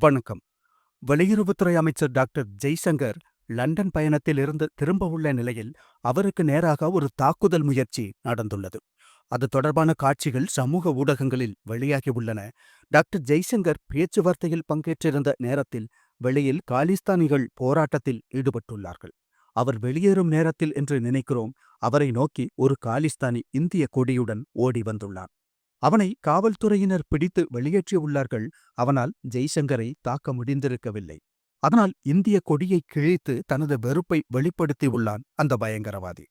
வணக்கம். வெளியுறவுத்துறை அமைச்சர் டாக்டர் ஜெய்சங்கர் லண்டன் பயணத்தில் இருந்து திரும்ப உள்ள நிலையில் அவருக்கு நேராக ஒரு தாக்குதல் முயற்சி நடந்துள்ளது. அது தொடர்பான காட்சிகள் சமூக ஊடகங்களில் வெளியாகியுள்ளன டாக்டர் ஜெய்சங்கர் பேச்சுவார்த்தையில் பங்கேற்றிருந்த நேரத்தில் வெளியில் காலிஸ்தானிகள் போராட்டத்தில் ஈடுபட்டுள்ளார்கள். அவர் வெளியேறும் நேரத்தில் என்று நினைக்கிறோம். அவரை நோக்கி ஒரு காலிஸ்தானி இந்திய கொடியுடன் ஓடி வந்துள்ளான். அவனை காவல்துறையினர் பிடித்து வெளியேற்றியுள்ளார்கள் அவனால் ஜெய்சங்கரை தாக்க முடிந்திருக்கவில்லை. அதனால் இந்திய கொடியை கிழித்து தனது வெறுப்பை வெளிப்படுத்தியுள்ளான் அந்த பயங்கரவாதி.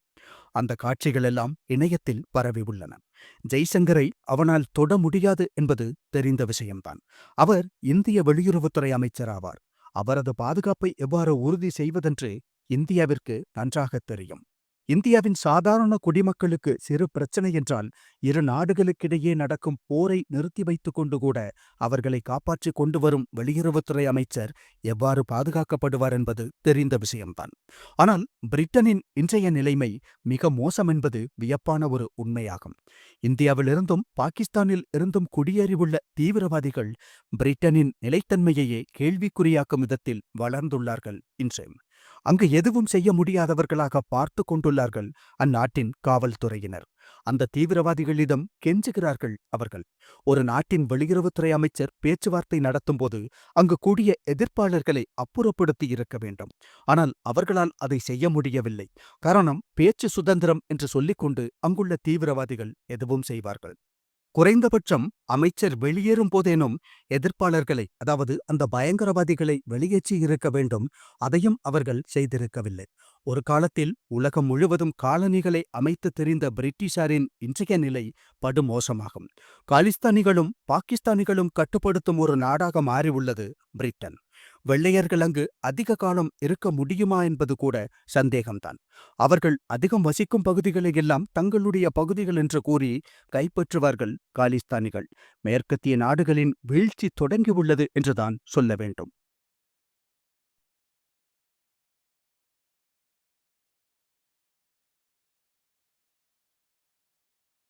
அந்த காட்சிகளெல்லாம் இணையத்தில் பரவி உள்ளன. ஜெய்சங்கரை அவனால் தொட முடியாது என்பது தெரிந்த விஷயம்தான். அவர் இந்திய வெளியுறவுத்துறை அமைச்சராவார். அவரது பாதுகாப்பை எவ்வாறு உறுதி செய்வதென்று இந்தியாவிற்கு நன்றாகத் தெரியும். இந்தியாவின் சாதாரண குடிமக்களுக்கு சிறு பிரச்சனை என்றால் இரு நாடுகளுக்கிடையே நடக்கும் போரை நிறுத்தி வைத்துக் கொண்டு கூட அவர்களை காப்பாற்றிக் கொண்டு வரும் வெளியுறவுத்துறை அமைச்சர் எவ்வாறு பாதுகாக்கப்படுவார் என்பது தெரிந்த விஷயம்தான். ஆனால் பிரிட்டனின் இன்றைய நிலைமை மிக மோசம் என்பது வியப்பான ஒரு உண்மையாகும். இந்தியாவிலிருந்தும் பாகிஸ்தானில் இருந்தும் குடியேறியுள்ள தீவிரவாதிகள் பிரிட்டனின் நிலைத்தன்மையையே கேள்விக்குறியாக்கும் விதத்தில் வளர்ந்துள்ளார்கள் இன்று. அங்கு எதுவும் செய்ய முடியாதவர்களாக பார்த்து கொண்டுள்ளார்கள் அந்நாட்டின் காவல்துறையினர். அந்த தீவிரவாதிகளிடம் கெஞ்சுகிறார்கள் அவர்கள். ஒரு நாட்டின் வெளியுறவுத்துறை அமைச்சர் பேச்சுவார்த்தை நடத்தும்போது அங்கு கூடிய எதிர்ப்பாளர்களை அப்புறப்படுத்தி இருக்க வேண்டும். ஆனால் அவர்களால் அதை செய்ய முடியவில்லை. காரணம் பேச்சு சுதந்திரம் என்று சொல்லிக்கொண்டு அங்குள்ள தீவிரவாதிகள் எதுவும் செய்வார்கள். குறைந்தபட்சம் அமைச்சர் வெளியேறும் போதேனும் எதிர்ப்பாளர்களை அதாவது அந்த பயங்கரவாதிகளை வெளியேற்றி இருக்க வேண்டும். அதையும் அவர்கள் செய்திருக்கவில்லை. ஒரு காலத்தில் உலகம் முழுவதும் காலனிகளை அமைத்து தெரிந்த பிரிட்டிஷாரின் இன்றைய நிலை படுமோசமாகும். காலிஸ்தானிகளும் பாகிஸ்தானிகளும் கட்டுப்படுத்தும் ஒரு நாடாக மாறியுள்ளது பிரிட்டன். வெள்ளையர்கள் அங்கு அதிக காலம் இருக்க முடியுமா என்பது கூட சந்தேகம்தான். அவர்கள் அதிகம் வசிக்கும் பகுதிகளை எல்லாம் தங்களுடைய பகுதிகள் என்று கூறி கைப்பற்றுவார்கள் காலிஸ்தானிகள். மேற்கத்திய நாடுகளின் வீழ்ச்சி தொடங்கியுள்ளது என்றுதான் சொல்ல வேண்டும்.